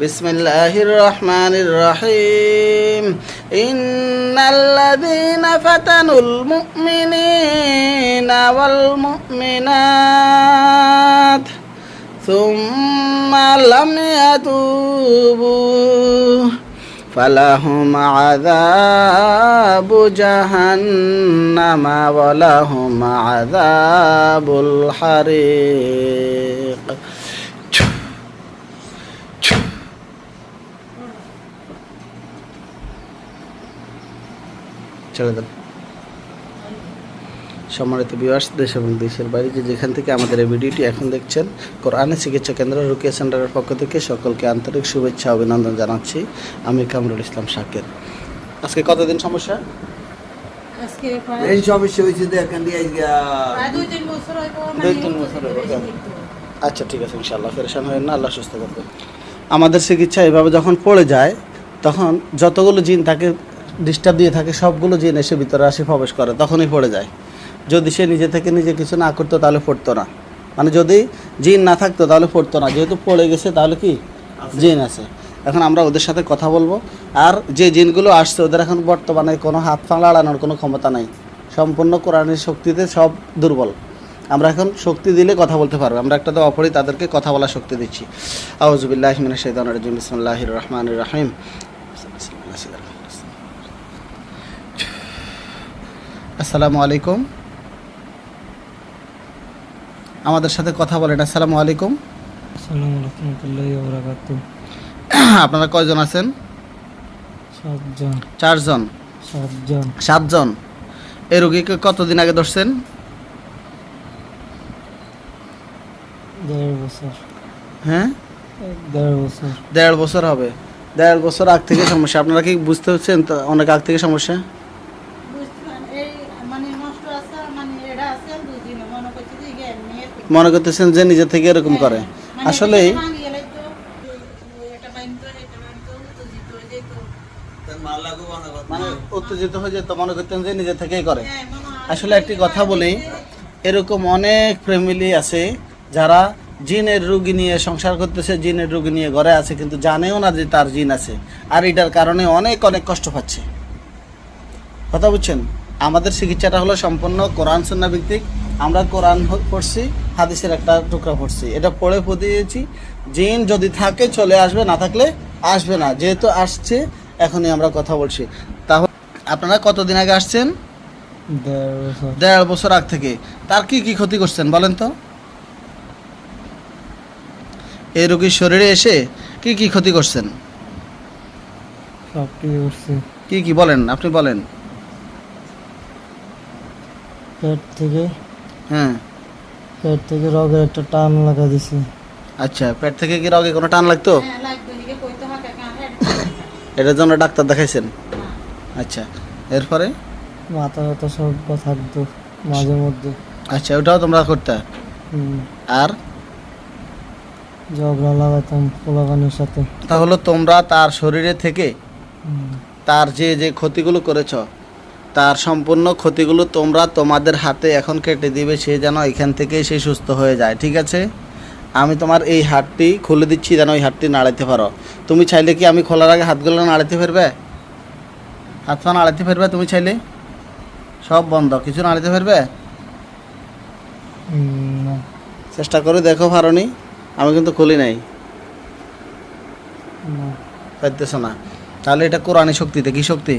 بسم الله الرحمن الرحيم إن الذين فتنوا المؤمنين والمؤمنات ثم لم يتوبوا فلهم عذاب جهنم ولهم عذاب الحريق ছেড়ে দেন সম্মানিত বিবাস দেশ এবং দেশের বাইরে যেখান থেকে আমাদের এই ভিডিওটি এখন দেখছেন কোরআনে চিকিৎসা কেন্দ্র রুকিয়া সেন্টারের পক্ষ থেকে সকলকে আন্তরিক শুভেচ্ছা অভিনন্দন জানাচ্ছি। আমি কামরুল ইসলাম শাকের। আজকে কতদিন সমস্যা? এই সমস্যা হয়েছে দেখেন দুই তিন বছর কেন? আচ্ছা ঠিক আছে ইনশাআল্লাহ ফেরেশান হয় না আল্লাহ সুস্থ করবে। আমাদের চিকিৎসা এভাবে যখন পড়ে যায় তখন যতগুলো জিন তাকে ডিস্টার্ব দিয়ে থাকে সবগুলো জিন এসে ভিতরে আসে প্রবেশ করে তখনই পড়ে যায়। যদি সে নিজে থেকে নিজে কিছু না করতো তাহলে পড়তো না। মানে যদি জিন না থাকতো তাহলে পড়তো না। যেহেতু পড়ে গেছে তাহলে কি? জিন আছে। এখন আমরা ওদের সাথে কথা বলব। আর যে জিনগুলো আসছে ওদের এখন বর্তমানে কোনো হাত পা লাড়ানোর কোনো ক্ষমতা নাই। সম্পূর্ণ কোরআনের শক্তিতে সব দুর্বল। আমরা এখন শক্তি দিলে কথা বলতে পারব। আমরা একটা তো অপরই তাদেরকে কথা বলার শক্তি দিচ্ছি। আউজুবিল্লাহ মিনা শৈতান রাজিম। বিসমুল্লাহ রহমান রাহিম। আসসালামু আলাইকুম। আমাদের সাথে কথা বলেন আসসালামু আলাইকুম। আপনারা কয়জন আছেন? চারজন। সাতজন। এই রোগীকে কতদিন আগে ধরছেন? দেড় বছর। হ্যাঁ? দেড় বছর। হবে। দেড় বছর আগ থেকে সমস্যা। আপনারা কি বুঝতে পারছেন তো অনেক আগ থেকে সমস্যা বুঝছিলাম এই মানে নষ্ট আছে মানে মনে ইয়ে মনে করতেছেন যে নিজে থেকে এরকম করে? মানে আসলে উত্তেজিত হয়ে যেত মানে উত্তেজিত হয়ে যেত মনে করতেন যে নিজে থেকেই করে? হ্যাঁ, হয় আসলে একটি কথা বলি এরকম অনেক ফ্যামিলি আছে যারা জিনের রুগী নিয়ে সংসার করতেছে জিনের রুগী নিয়ে ঘরে আছে কিন্তু জানেও না যে তার জিন আছে। আর এটার কারণে অনেক অনেক কষ্ট পাচ্ছে। কথা বুঝছেন? আমাদের চিকিৎসাটা হলো সম্পূর্ণ কোরআন সন্না ভিত্তিক। আমরা কোরআন পড়ছি হাদিসের একটা টুকরা পড়ছি। এটা পড়ে দিয়েছি জিন যদি থাকে চলে আসবে না থাকলে আসবে না। যেহেতু আসছে এখনই আমরা কথা বলছি। তাহলে আপনারা কতদিন আগে আসছেন? দেড় বছর। আগ থেকে। তার কি কি ক্ষতি করছেন বলেন তো? এই রোগীর শরীরে এসে কি কি ক্ষতি করছেন? কি কি বলেন? আপনি বলেন। পেট থেকে হ্যাঁ পেট থেকে রগের একটা টান লাগা দিছে। আচ্ছা পেট থেকে কি রগে কোনো টান লাগতো? হ্যাঁ কেন এটার জন্য ডাক্তার দেখাইছেন? আচ্ছা এরপরে? মাথা ব্যথা সব থাকতো মাঝে মধ্যে। আচ্ছা ওটাও তোমরা করতে? আর? ঝগড়া লাগাতাম পোলাপানির সাথে। তাহলে তোমরা তার শরীরে থেকে তার যে যে ক্ষতিগুলো করেছ তার সম্পূর্ণ ক্ষতিগুলো তোমরা তোমাদের হাতে এখন কেটে দিবে সে যেন এখান থেকেই সে সুস্থ হয়ে যায় ঠিক আছে? আমি তোমার এই হাতটি খুলে দিচ্ছি যেন ওই হাতটি নাড়াইতে পারো। তুমি চাইলে কি আমি খোলার আগে হাতগুলো নাড়াইতে পারবে? হাত পা নাড়াইতে পারবে তুমি চাইলে? সব বন্ধ কিছু নাড়াইতে ফেরবে চেষ্টা করে দেখো পারোনি? আমি কিন্তু খুলি নাই। না, পারতেছ না। তাহলে এটা কোরআনী শক্তিতে কি শক্তি?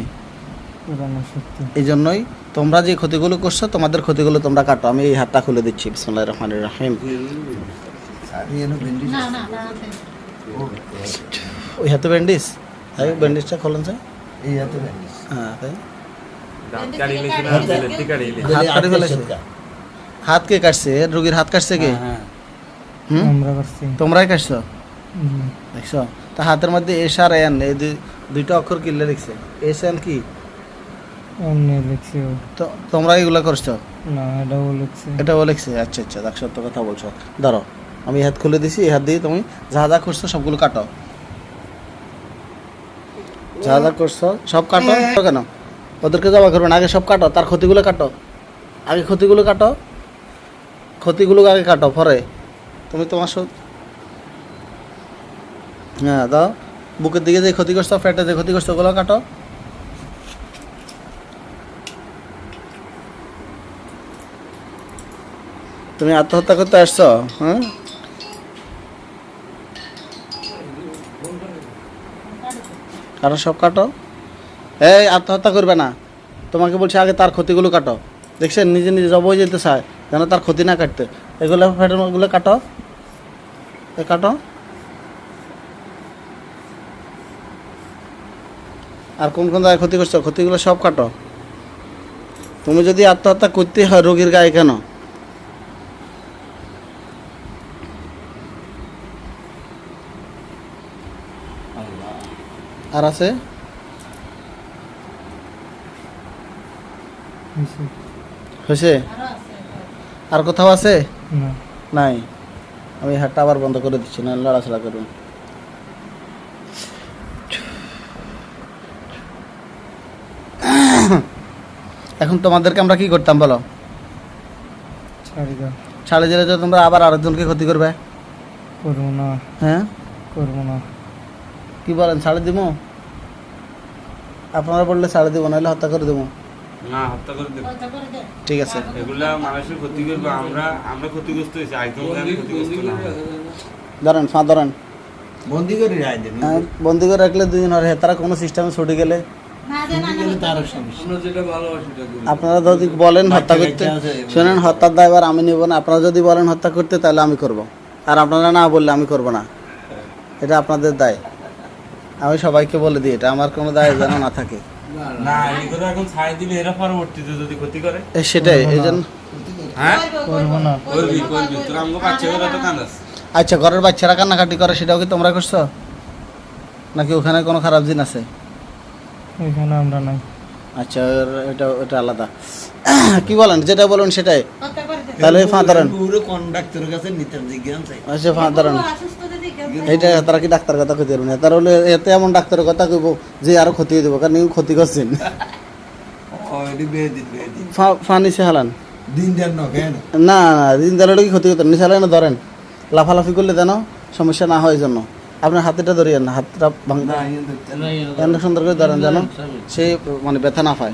এই জন্যই তোমরা যে ক্ষতিগুলো করছ তোমাদের ক্ষতিগুলো তোমরা কাটো। আমি এই হাতটা খুলে দিচ্ছি। বিসমুল্লাহ রহমান রাহিম। না না ওই হাতে ব্যান্ডেজ? তাই ব্যান্ডেজটা খোলেন যায় এই হাতে। হ্যাঁ তাই? হাত কে কাটছে? রোগীর হাত কাটছে কে? আমরা করছি তোমরাই কাটছো। দেখছ? তা হাতের মধ্যে এস আর এন এই দুইটা অক্ষর কিনলে লিখছে এস এন কি? লিখছি তো তোমরা এগুলো করছ? না এটাও লিখছি। এটাও লিখছে? আচ্ছা আচ্ছা দেখ সত্য কথা বলছো। ধরো আমি হাত খুলে দিছি এই হাত দিয়ে তুমি যা যা করছ সবগুলো কাটো। যা যা করছ সব কাটো? কেন? ওদেরকে জমা করবে না আগে সব কাটো তার ক্ষতিগুলো কাটো। আগে ক্ষতিগুলো কাটো। ক্ষতিগুলো আগে কাটো পরে। তুমি তোমার সব হ্যাঁ দাও। বুকের দিকে যে ক্ষতি করছ ফ্যাটে যে ক্ষতি করছ ওগুলো কাটো। তুমি আত্মহত্যা করতে আসছো? হ্যাঁ? কাটো সব কাটো? এই, আত্মহত্যা করবে না। তোমাকে বলছি আগে তার ক্ষতিগুলো কাটো। দেখছেন, নিজে নিজে জব হয়ে যেতে চায়, যেন তার ক্ষতি না কাটতে। এগুলো ফ্যাটেরগুলো কাটো। এ, কাটো। আর কোন কোন জায়গায় ক্ষতি করছ? ক্ষতিগুলো সব কাটো। তুমি যদি আত্মহত্যা করতে হয় রোগীর গায়ে কেন? আর আছে? হয়েছে? আরও কোথাও আছে? নাই। আমি হাটটা আবার বন্ধ করে দিচ্ছি না লড়াচড়া করুন। এখন তোমাদেরকে আমরা কি করতাম বলো? ছাড়ি দিলে তো তোমরা আবার আরেকজনকে ক্ষতি করবে। করব না। হ্যাঁ? করব না। কি বলেন ছাড়ে দিব আপনারা বললে ছাড়ে দিব নাহলে হত্যা করে দেবো। না হত্যা করে দেব। ঠিক আছে। এগুলা মানুষের ক্ষতি করবে আমরা আমরা ক্ষতিগ্রস্ত হয়েছি একদম ক্ষতিগ্রস্ত না। ধরেন ফা ধরেন। বন্দি করে রায় দেন হ্যাঁ, বন্দি করে রাখলে দুজন আর তারা কোনো সিস্টেমে ছুটে গেলে আপনারা যদি বলেন হত্যা করতে শোনেন হত্যার দায়বার আমি নিব না। আপনারা যদি বলেন হত্যা করতে তাহলে আমি করব। আর আপনারা না বললে আমি করব না। এটা আপনাদের দায়। আমি সবাইকে বলে দিই এটা আমার কোনো দায় যেন না থাকে। না এগুলো এখন ছাড় দিলে এরা পরবর্তীতে যদি ক্ষতি করে। সেটাই এই জন্য হ্যাঁ? করব না। করবি করবি। তোর আমগো বাচ্চাগুলো তো কান্দাস। আচ্ছা ঘরের বাচ্চারা কান্নাকাটি করে সেটাও কি তোমরা করছ? নাকি ওখানে কোনো খারাপ দিন আছে? এখানে আমরা নাই। আচ্ছা এটা এটা আলাদা। কি বলেন যেটা বলুন সেটাই। দে তাহলে ফা ধরেন। পুরো কোন ডাক্তারের কাছে নিতে জিজ্ঞাসা চাই আচ্ছা ফা ধরেন। অসুস্থ যদি কেউ এইটা তারা কি ডাক্তার কথা কইতে পারবে না? তারা হলে এতে এমন ডাক্তারের কথা কইব যে আরও ক্ষতি হয়ে যাব কারণ ক্ষতি করছেন। ওইটি বেয়ে দিন বেয়ে দিন ফা- ফা হালান দিন দেন না কেন? না না দিন দাঁড়ালে কি ক্ষতি করতেন নিচে হালানো ধরেন লাফালাফি করলে যেন সমস্যা না হয় জন্য আপনার হাতেটা ধরিয়েন না হাতটা ভাঙ। না ইয়ে সুন্দর করে ধরেন যেন সে মানে ব্যথা না পায়।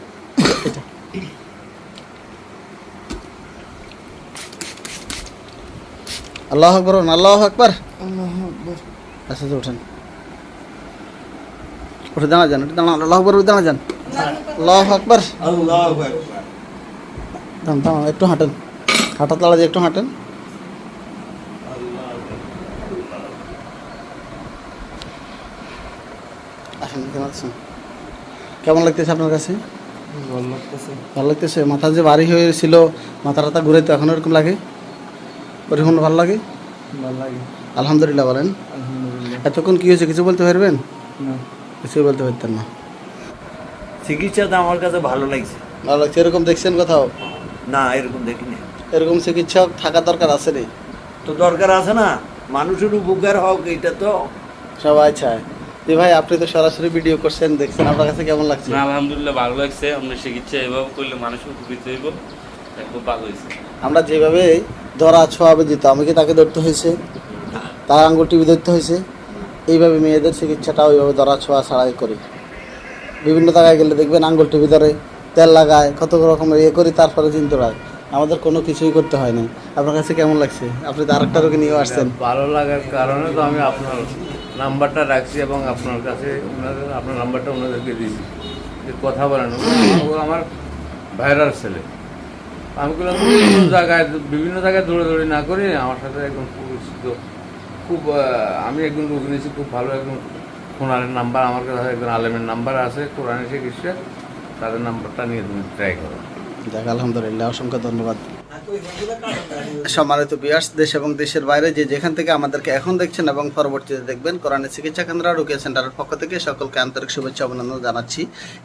আল্লাহ আকবর আল্লাহ আকবর। আচ্ছা তো উঠেন। উঠে দাঁড়া যান উঠে দাঁড়া আল্লাহ আকবর দাঁড়া যান। আল্লাহ আকবর। দাঁড়ান দাঁড়ান একটু হাঁটেন। হাঁটা তালা দিয়ে একটু হাঁটেন। কেমন কেমন লাগতেছে আপনার কাছে? ভালো লাগতেছে। ভালো লাগতেছে। মাথা যে বাড়ি হয়েছিল মাথা টাথা ঘুরে তো এখন এরকম লাগে? ওরকম ভালো লাগে? ভালো লাগে। আলহামদুলিল্লাহ বলেন। আলহামদুলিল্লাহ। এতক্ষণ কি হয়েছে কিছু বলতে পারবেন? না। কিছু বলতে পারতেন না। চিকিৎসা চিকিৎসাটা আমার কাছে ভালো লাগছে। ভালো লাগছে? এরকম দেখছেন কোথাও? না এরকম দেখিনি। এরকম চিকিৎসক থাকা দরকার আছে রে। তো দরকার আছে না? মানুষের উপকার হোক এটা তো সবাই চায়। যে ভাই আপনি তো সরাসরি ভিডিও করছেন দেখছেন। আপনার কাছে কেমন লাগছে? না আলহামদুলিল্লাহ ভালো লাগছে। আমরা চিকিৎসা এভাবে করলে মানুষ উপকৃত হইব। খুব ভালো হয়েছে। আমরা যেভাবে ধরা, ছোঁয়াবে দিত। আমি কি তাকে ধরতে হয়েছে? তার আঙ্গুল টিভি ধরতে হয়েছে? এইভাবে মেয়েদের চিকিৎসাটা ওইভাবে ধরা, ছোঁয়া ছাড়াই করি। বিভিন্ন জায়গায় গেলে দেখবেন আঙ্গুল টিভি ধরে, তেল লাগায়, কত রকমের ইয়ে করি, তারপরে চিন্তা রায় আমাদের কোনো কিছুই করতে হয় না। আপনার কাছে কেমন লাগছে? আপনি তো আরেকটা রোগী নিয়েও আসছেন। ভালো লাগার কারণে তো আমি আপনার নাম্বারটা রাখছি এবং আপনার কাছে ওনাদের, আপনার নাম্বারটা ওনাদেরকে দিয়েছি। কথা বলেন আমার ভাইরাল ছেলে। আমি বললাম বিভিন্ন জায়গায় বিভিন্ন জায়গায় দৌড়াদৌড়ি না করে আমার সাথে একদম পরিচিত, খুব আমি একজন রোগী নিয়েছি, খুব ভালো একজন কোরআনের নাম্বার, আমার কাছে একজন আলেমের নাম্বার আছে, কোরআনে চিকিৎসা তাদের নাম্বারটা নিয়ে তুমি ট্রাই করো। দেখ, আলহামদুলিল্লাহ, অসংখ্য ধন্যবাদ। সম্মানিত বিয়ার্স দেশ এবং দেশের বাইরে যে যেখান থেকে আমাদেরকে এখন দেখছেন এবং পরবর্তীতে দেখবেন কোরআনের চিকিৎসা কেন্দ্র, রুকিয়া সেন্টারের পক্ষ থেকে সকলকে আন্তরিক শুভেচ্ছা, অভিনন্দন জানাচ্ছি।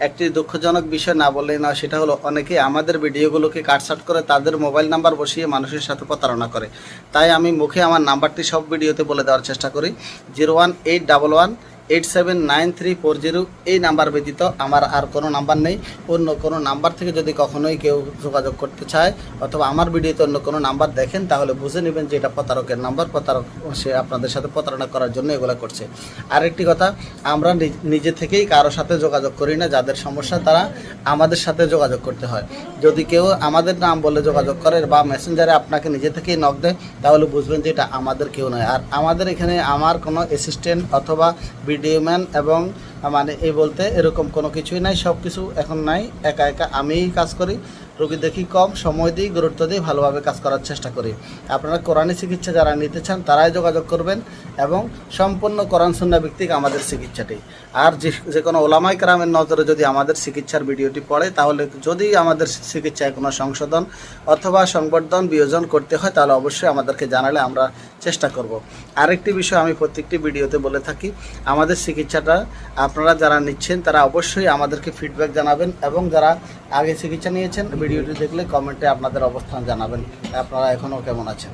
একটি দুঃখজনক বিষয় না বললেই না সেটা হলো অনেকে আমাদের ভিডিওগুলোকে কাটসাট করে তাদের মোবাইল নাম্বার বসিয়ে মানুষের সাথে প্রতারণা করে। তাই আমি মুখে আমার নাম্বারটি সব ভিডিওতে বলে দেওয়ার চেষ্টা করি, zero one eight double one eight seven nine three four zero এই নাম্বার ব্যতীত আমার আর কোনো নাম্বার নেই। অন্য কোনো নাম্বার থেকে যদি কখনোই কেউ যোগাযোগ করতে চায় অথবা আমার ভিডিওতে অন্য কোনো নাম্বার দেখেন, তাহলে বুঝে নেবেন যে এটা প্রতারকের নাম্বার। প্রতারক সে আপনাদের সাথে প্রতারণা করার জন্য এগুলো করছে। আরেকটি কথা, আমরা নিজে থেকেই কারোর সাথে যোগাযোগ করি না, যাদের সমস্যা তারা আমাদের সাথে যোগাযোগ করতে হয়। যদি কেউ আমাদের নাম বলে যোগাযোগ করে বা মেসেঞ্জারে আপনাকে নিজে থেকেই নক দেয়, তাহলে বুঝবেন যে এটা আমাদের কেউ নয়। আর আমাদের এখানে আমার কোনো অ্যাসিস্ট্যান্ট অথবা ভিডিও ম্যান এবং মানে এই বলতে এরকম কোনো কিছুই নাই সব কিছু এখন নাই, একা একা আমিই কাজ করি। রোগী দেখি কম সময় দিই, গুরুত্ব দিই, ভালোভাবে কাজ করার চেষ্টা করি? আপনারা কোরআনি চিকিৎসা যারা নিতে চান, তারাই যোগাযোগ করবেন এবং সম্পূর্ণ কোরআন সুন্না ভিত্তিক আমাদের চিকিৎসাটি। আর যে যে কোনো ওলামাই কারামের নজরে যদি আমাদের চিকিৎসার ভিডিওটি পড়ে, তাহলে যদি আমাদের চিকিৎসায় কোনো সংশোধন অথবা সংবর্ধন বিয়োজন করতে হয়, তাহলে অবশ্যই আমাদেরকে জানালে আমরা চেষ্টা করব। আরেকটি বিষয় আমি প্রত্যেকটি ভিডিওতে বলে থাকি, আমাদের চিকিৎসাটা আপনারা যারা নিচ্ছেন, তারা অবশ্যই আমাদেরকে ফিডব্যাক জানাবেন এবং যারা আগে চিকিৎসা নিয়েছেন ভিডিওটি দেখলে কমেন্টে আপনাদের অবস্থান জানাবেন। আপনারা এখনও কেমন আছেন?